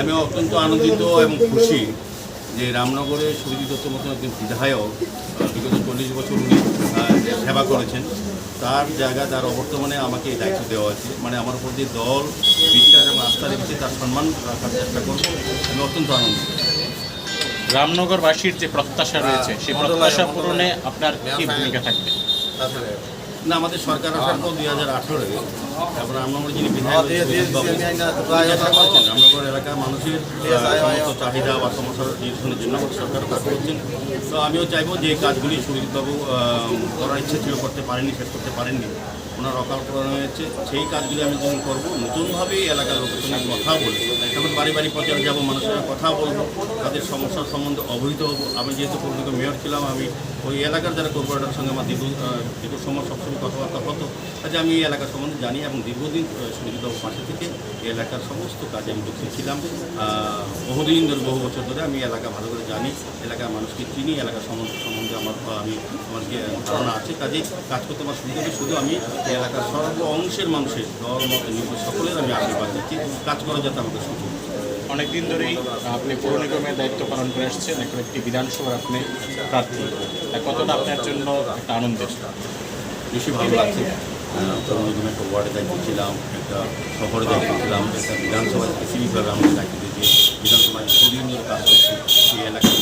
আমি অত্যন্ত আনন্দিত এবং খুশি যে রামনগরে সুরজিৎ দত্ত মতন একজন বিধায়ক বিগত চল্লিশ বছর উনি সেবা করেছেন। তার জায়গা তার অবর্তমানে আমাকে এই দায়িত্ব দেওয়া হয়েছে। মানে আমার উপর যে দল বিশ্বাস এবং আস্থা রেখেছে তার সম্মান রাখার চেষ্টা করব। আমি অত্যন্ত আনন্দিত। রামনগরবাসীর যে প্রত্যাশা রয়েছে সেই প্রত্যাশা পূরণে আপনার কি ভূমিকা থাকবে? না আমাদের সরকার আসার পর দুই হাজার আঠেরোয় তারপর আমরা যিনি বিধায়ক রামনগর এলাকার মানুষের সমস্ত চাহিদা বা সমস্যার নিরসনের জন্য আমাদের সরকার কাজ করছেন। তো আমিও চাইব যে কাজগুলি সুরজিৎবাবু করার ইচ্ছে ছিল করতে পারেননি শেষ করতে পারেননি। ওনার অকাল করানো হয়েছে। সেই কাজগুলি আমি যখন করব। নতুনভাবে এলাকার লোকের সঙ্গে কথা বলে এখন বাড়ি বাড়ি প্রচারে যাব, মানুষের সঙ্গে কথা বলব, তাদের সমস্যার সম্বন্ধে অবহিত হব। আমি যেহেতু পৌরনিক মেয়র ছিলাম, আমি ওই এলাকার যারা কর্পোরেটরের সঙ্গে আমার দীর্ঘ দীর্ঘ সময় সবসময় কথাবার্তা হতো কাজে আমি এই এলাকার সম্বন্ধে জানি এবং দীর্ঘদিন সুরজিৎবাবুর পাশে থেকে এই এলাকার সমস্ত কাজে আমি যুক্ত ছিলাম। বহুদিন ধরে, বহু বছর ধরে আমি এলাকা ভালো করে জানি, এলাকার মানুষকে চিনি, এলাকার সম্বন্ধে সম্বন্ধে আমার, আমি, আমার যে ধারণা আছে, কাজে কাজ করতে আমার সুবিধা শুধু আমি এলাকার সর্ব অংশের মানুষের দল মত নির্ভর সকলের আমি আশীর্বাদ দিচ্ছি কাজ করা যাতে আমাকে সুযোগ অনেকদিন ধরেই আপনি পৌর নিগমের দায়িত্ব পালন করে আসছেন। এখন একটি বিধানসভার আপনি প্রার্থী। কতটা আপনার জন্য একটা আনন্দের? বেশি ভালো লাগছে। তরুণ নিগমে একটা ওয়ার্ডে দায়িত্ব ছিলাম একটা শহরে দায়িত্ব ছিলাম একটা বিধানসভা স্পেসিফিকভাবে আমাকে দায়িত্ব দিয়েছে। বিধানসভায় কাজ করছি। সেই মানুষ